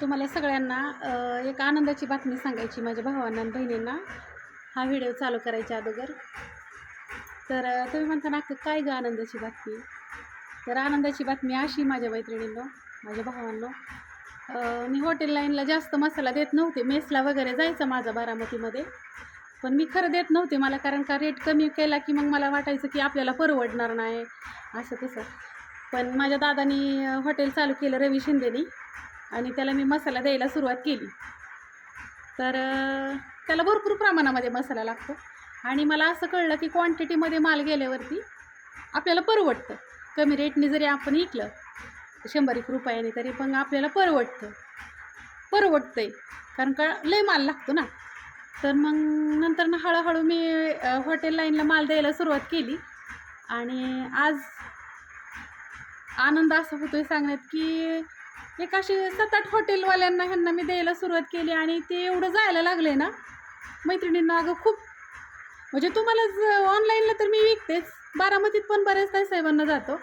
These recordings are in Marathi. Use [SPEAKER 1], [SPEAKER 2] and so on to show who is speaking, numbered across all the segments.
[SPEAKER 1] तुम्हाला सगळ्यांना एक आनंदाची बातमी सांगायची माझ्या भावांना आणि बहिणींना. हा व्हिडिओ चालू करायच्या अगोदर. तर तुम्ही म्हणता ना काय गं आनंदाची बातमी? तर आनंदाची बातमी अशी माझ्या मैत्रिणींनो माझ्या भावांनो. मी हॉटेल लाईनला जास्त मसाला देत नव्हते. मेसला वगैरे जायचं माझं बारामतीमध्ये. पण मी खरं देत नव्हते मला कारण का रेट कमी केला की मग मला वाटायचं की आपल्याला परवडणार नाही. असं तसं. पण माझ्या दादानी हॉटेल चालू केलं रवी शिंदेनी. आणि त्याला मी मसाला द्यायला सुरुवात केली. तर त्याला भरपूर प्रमाणामध्ये मसाला लागतो. आणि मला असं कळलं की क्वांटिटीमध्ये माल गेल्यावरती आपल्याला परवडतं. कमी रेटने जरी आपण विकलं शंभर एक रुपयाने तरी पण आपल्याला परवडतं. परवडतं आहे कारण का लय माल लागतो ना. तर मग नंतर ना हळूहळू मी हॉटेल लाईनला माल द्यायला सुरुवात केली. आणि आज आनंद असा आहे सांगण्यात की एक अशी सात आठ हॉटेलवाल्यांना ह्यांना मी द्यायला सुरुवात केली आणि ते एवढं जायला लागले ना मैत्रिणींना अगं खूप. म्हणजे तुम्हाला ऑनलाईनला तर मी विकतेच बारामतीत पण बऱ्याच ताई साहेबांना जातो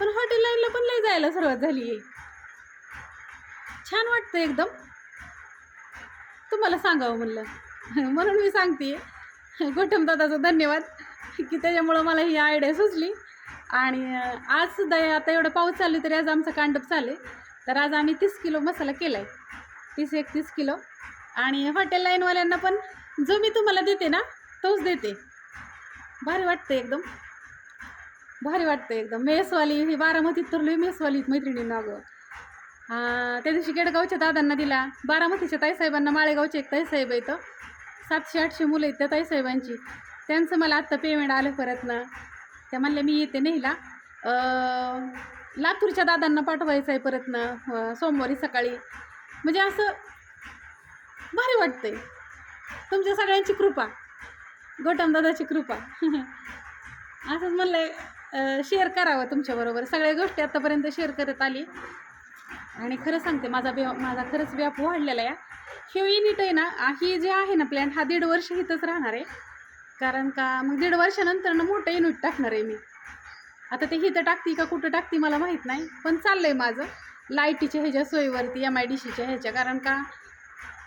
[SPEAKER 1] पण हॉटेल लाईनला पण लई जायला सुरुवात झाली आहे. छान वाटतं एकदम. तुम्हाला सांगावं म्हणलं. म्हणून मी सांगते गोठम दादाचं धन्यवाद की त्याच्यामुळं मला ही आयडिया सुचली. आणि आजसुद्धा आज सुद्धा आता एवढं पाऊस चालू तरी आज आमचं कांडप चालू आहे. तर आज आम्ही तीस किलो मसाला केला आहे तीस एकतीस किलो. आणि हॉटेल लाईनवाल्यांना पण जो मी तुम्हाला देते ना तोच देते. भारी वाटतं एकदम. भारी वाटतं एकदम. मेसवाली ही बारामतीत तर मेसवाली मैत्रिणींना अगं. हां त्या दिवशी केडगावच्या दादांना दिला. बारामतीच्या ताईसाहेबांना माळेगावचे एक ताईसाहेब येतं सातशे आठशे मुलं आहेत त्या ताईसाहेबांची. त्यांचं मला आत्ता पेमेंट आलं परत ना. त्या म्हणल्या मी येते नेहला लातूरच्या दादांना पाठवायचं आहे परत ना सोमवारी सकाळी. म्हणजे असं भारी वाटतंय. तुमच्या सगळ्यांची कृपा. गोटम दादाची कृपा. असंच म्हणलंय शेअर करावं तुमच्याबरोबर सगळ्या गोष्टी आत्तापर्यंत शेअर करत आली. आणि खरं सांगते माझा व्या माझा खरंच व्याप वाढलेला आहे. हे युनिट आहे ना ही जे आहे ना प्लॅन हा दीड वर्ष इथंच राहणार आहे. कारण का मग दीड वर्षानंतर ना मोठं युनिट टाकणार आहे मी. आता ते हिथं टाकती का कुठं टाकती मला माहीत नाही. पण चाललं आहे माझं. लाईटीच्या ह्याच्या सोयीवरती एम आय डी सीच्या ह्याच्या. कारण का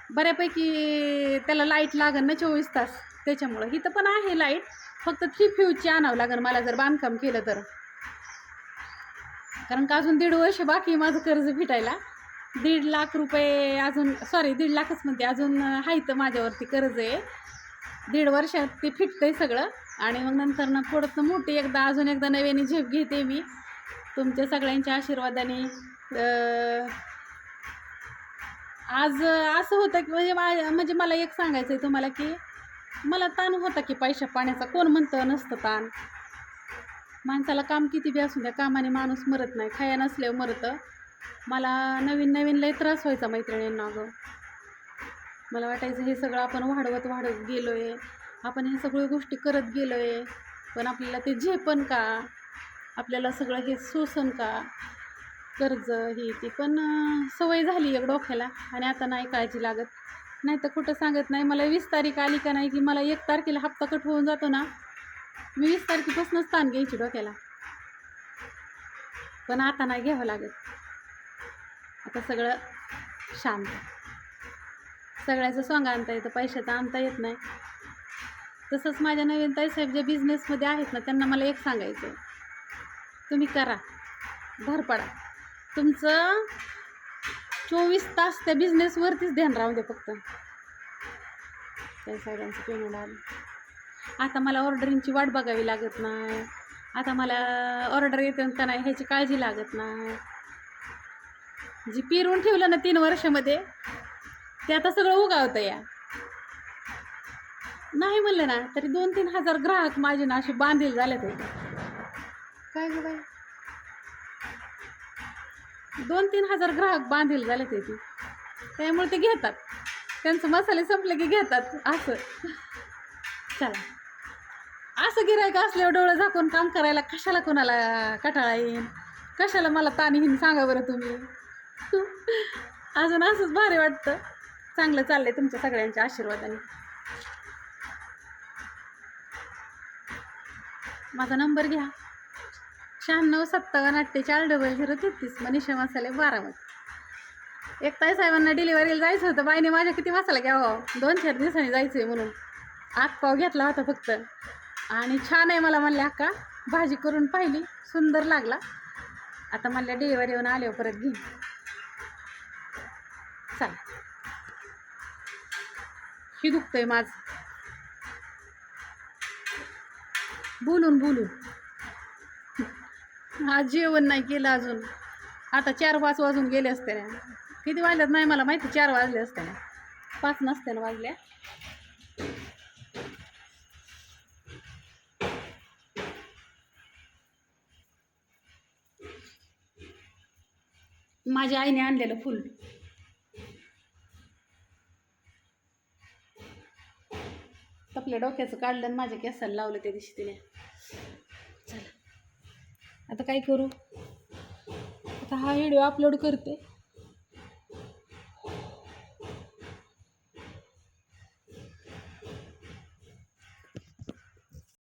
[SPEAKER 1] बऱ्यापैकी त्याला लाइट लागन ना चोवीस तास. त्याच्यामुळं इथं पण आहे लाइट. फक्त थ्री फ्यूजची आणावं लागेल मला जर बांधकाम केलं तर. कारण का अजून दीड वर्ष बाकी आहे माझं कर्ज फिटायला दीड लाख रुपये अजून सॉरी दीड लाखच म्हणते. अजून आहे तर माझ्यावरती कर्ज आहे. दीड वर्षात ते फिटतंय सगळं. आणि मग नंतर ना पुढं मोठी एकदा अजून एकदा नव्याने झेप घेते मी. तुमच्या सगळ्यांच्या आशीर्वादाने आज असं होतं की म्हणजे मा म्हणजे मला एक सांगायचं आहे तुम्हाला की मला ताण होता की पैशा पाण्याचा. कोण म्हणतं नसतं ताण. माणसाला काम किती बी असू द्या कामाने माणूस मरत नाही. खाया नसल्यावर मरतं. मला नवीन नवीन लय त्रास व्हायचा मैत्रिणींना अगं. मला वाटायचं हे सगळं आपण वाढवत वाढत गेलो आहे आपण हे सगळ्या गोष्टी करत गेलो आहे पण आपल्याला ते झेपण का? आपल्याला सगळं हे सोसन का? कर्ज ही ती पण सवय झाली एक डोक्याला आणि आता नाही काळजी लागत. नाही तर कुठं सांगत नाही मला वीस तारीख आली का नाही की मला एक तारखेला हप्ता कट होऊन जातो ना मी वीस तारखेपासूनच ताण घ्यायची डोक्याला. पण आता नाही घ्यावं लागत. आता सगळं शांत. सगळ्याचं सोंग आणता येतं पैशाचं आणता येत नाही. तसंच माझ्या नवीन ताईसाहेब जे बिझनेसमध्ये आहेत ना त्यांना मला एक सांगायचं तुम्ही करा. धरपडा तुमचं चोवीस तास त्या बिझनेसवरतीच ध्यान राहू दे फक्त. त्या साहेबांचं पेमेंट आलं. आता मला ऑर्डरिंगची वाट बघावी लागत नाही. आता मला ऑर्डर येते का नाही ह्याची काळजी लागत नाही. जी पिरून ठेवलं ना तीन वर्षामध्ये ते आता सगळं उगावतं या. नाही म्हणलं ना तरी दोन तीन हजार ग्राहक माझे ना असे बांधील झाले ते. काय गं बाई? दोन तीन हजार ग्राहक बांधील झाले ते ती. त्यामुळे ते घेतात. त्यांचं मसाले संपले की घेतात असं. चला. असं गिरायक असल्यावर डोळं झाकून काम करायला कशाला कोणाला कटाळा येईन? कशाला मला ताण येईन सांगा बरं तुम्ही? अजून असंच भारी वाटतं. चांगलं चाललंय तुमच्या सगळ्यांच्या आशीर्वादाने. माझा नंबर घ्या. शहाण्णव सत्तावन्न अठ्ठेचाळीस डबल झिरो तेहतीस. मनीषा मसाले बारामती. एकताई साहेबांना डिलिव्हरीला जायचं होतं. बाईने माझ्या किती मसाला घ्यावा हो? दोन चार दिवसांनी जायचं आहे म्हणून. आग पाव घेतला होता फक्त. आणि छान आहे मला म्हणले अक्का भाजी करून पाहिली. सुंदर लागला. आता म्हणल्या डिलिव्हरी येऊन आल्यावर परत घेईन. चला. ही आहे माझं. बोलून बोलून. आज जेवण नाही केलं अजून. आता चार पाच वाजून गेले असते ना. किती वाजल्यात नाही मला माहिती चार वाजले असते ना. पाच नसते ना वाजल्या माझ्या आईने आणलेलं फुल. आपल्या डोक्याचं काढलं आणि माझ्या केसाला लावलं त्या दिवशी तिने. चला. आता काय करू? आता हा व्हिडिओ अपलोड करते.